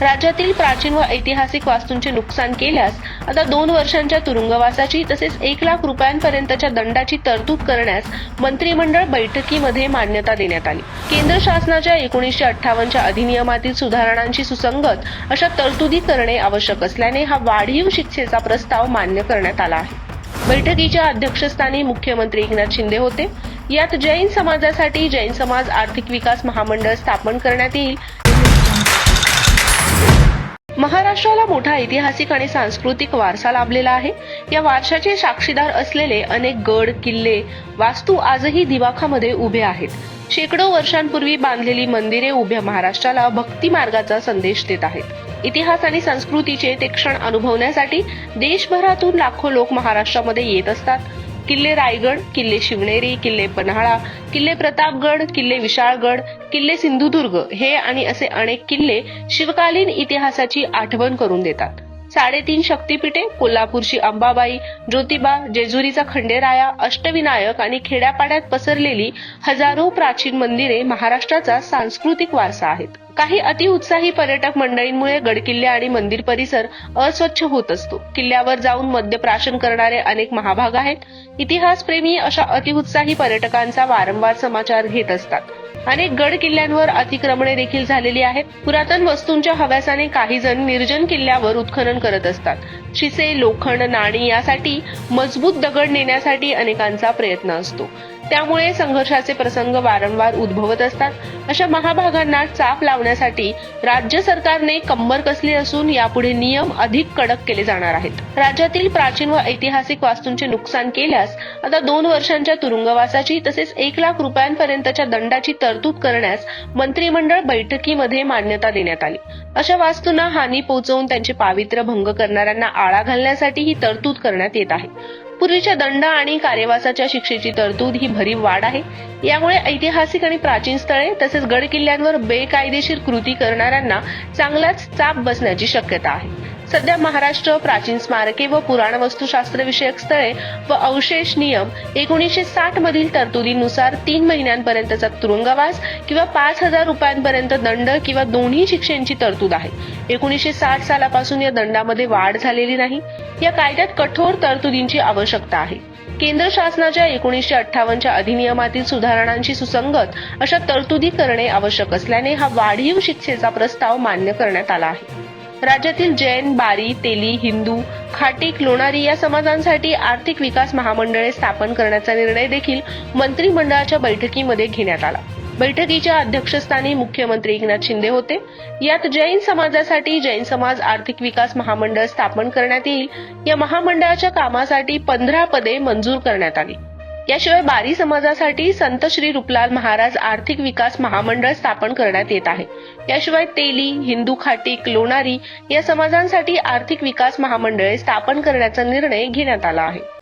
राज्यातील प्राचीन व ऐतिहासिक वास्तूंचे नुकसान केल्यास आता दोन वर्षांच्या तुरुंगवासाची तसेच एक लाख रुपयांपर्यंतच्या दंडाची तरतूद करण्यास मंत्रिमंडळ बैठकीमध्ये मान्यता देण्यात आली. केंद्र शासनाच्या एकोणीसशे अठ्ठावन्नच्या अधिनियमातील सुधारणांची सुसंगत अशा तरतुदी करणे आवश्यक असल्याने हा वाढीव शिक्षेचा प्रस्ताव मान्य करण्यात आला आहे. बैठकीच्या अध्यक्षस्थानी मुख्यमंत्री एकनाथ शिंदे होते. यात जैन समाजासाठी जैन समाज आर्थिक विकास महामंडळ स्थापन करण्यात येईल. महाराष्ट्राला मोठा ऐतिहासिक आणि सांस्कृतिक वारसा लाभलेला आहे. या वारशाचे साक्षीदार असलेले अनेक गड किल्ले वास्तू आजही दिवाखामध्ये उभे आहेत. शेकडो वर्षांपूर्वी बांधलेली मंदिरे उभ्या महाराष्ट्राला भक्ती मार्गाचा संदेश देत आहेत. इतिहास आणि संस्कृतीचे ते क्षण अनुभवण्यासाठी देशभरातून लाखो लोक महाराष्ट्रामध्ये येत असतात. किल्ले रायगड किल्ले शिवनेरी किल्ले पन्हाळा किल्ले प्रतापगड किल्ले विशाळगड किल्ले सिंधुदुर्ग हे आणि असे अनेक किल्ले शिवकालीन इतिहासाची आठवण करून देतात. साडेतीन शक्तीपीठे कोल्हापूरची अंबाबाई ज्योतिबा जेजुरीचा खंडेराया अष्टविनायक आणि खेड्यापाड्यात पसरलेली हजारो प्राचीन मंदिरे महाराष्ट्राचा सांस्कृतिक वारसा आहेत. काही अतिउत्साही पर्यटक मंडळींमुळे गडकिल्ले आणि मंदिर परिसर अस्वच्छ होत असतो. किल्ल्यावर जाऊन मद्यप्राशन करणारे अनेक महाभाग आहेत. इतिहासप्रेमी अशा अतिउत्साही पर्यटकांचा वारंवार समाचार घेत असतात. अनेक गड किल्ल्यांवर अतिक्रमणे देखील झालेली आहेत. पुरातन वस्तूंच्या हव्यासाने काही जण निर्जन किल्ल्यावर उत्खनन करत असतात. शिसे लोखंड नाणी यासाठी मजबूत दगड नेण्यासाठी अनेकांचा प्रयत्न असतो. त्यामुळे संघर्षाचे प्रसंग वारंवार उद्भवत असतात. अशा महाभागांना चाप लावण्यासाठी राज्य सरकारने कंबर कसली असून यापुढे नियम अधिक कडक केले जाणार आहेत. राज्यातील प्राचीन व ऐतिहासिक वास्तूंचे नुकसान केल्यास आता दोन वर्षांच्या तुरुंगवासाची तसेच एक लाख रुपयांपर्यंतच्या दंडाची तरतूद करण्यास मंत्रिमंडळ बैठकीमध्ये मान्यता देण्यात आली. अशा वास्तूंना हानी पोहोचवून त्यांचे पावित्र्य भंग करणाऱ्यांना आळा घालण्यासाठी ही तरतूद करण्यात येत आहे. पूर्वीच्या दंड आणि कार्यवासाच्या शिक्षेची तरतूद ही भरीव वाढ आहे. यामुळे ऐतिहासिक आणि प्राचीन स्थळे तसेच गड किल्ल्यांवर बेकायदेशीर कृती करणाऱ्यांना चांगलाच चाप बसण्याची शक्यता आहे. सध्या महाराष्ट्र प्राचीन स्मारके व पुराण वस्तुशास्त्र विषयक स्थळे व अवशेष नियम एकोणीसशे साठ मधील तरतुदीनुसार तीन महिन्यांपर्यंतचा तुरुंगवास किंवा पाच हजार रुपयांपर्यंत दंड किंवा दोन्ही शिक्षेची तरतूद आहे. एकोणीसशे साठ सालापासून या दंडामध्ये वाढ झालेली नाही. या कायद्यात कठोर तरतुदींची आवश्यकता आहे. केंद्र शासनाच्या एकोणीसशे अठ्ठावन्नच्या अधिनियमातील सुधारणांची सुसंगत अशा तरतुदी करणे आवश्यक असल्याने हा वाढीव शिक्षेचा प्रस्ताव मान्य करण्यात आला आहे. राज्यातील जैन बारी तेली हिंदू खाटीक लोणारी या समाजांसाठी आर्थिक विकास महामंडळे स्थापन करण्याचा निर्णय देखील मंत्रिमंडळाच्या बैठकीमध्ये घेण्यात आला. बैठकीच्या अध्यक्षस्थानी मुख्यमंत्री एकनाथ शिंदे होते. यात जैन समाजासाठी जैन समाज आर्थिक विकास महामंडळ स्थापन करण्यात येईल. या महामंडळाच्या कामासाठी पंधरा पदे मंजूर करण्यात आली. याशिवाय बारी समाजासाठी संत श्री रूपलाल महाराज आर्थिक विकास महामंडळ स्थापन करण्यात येत आहे. याशिवाय तेली हिंदू खाटीक लोणारी या समाजांसाठी आर्थिक विकास महामंडळे स्थापन करण्याचा निर्णय घेण्यात आला आहे.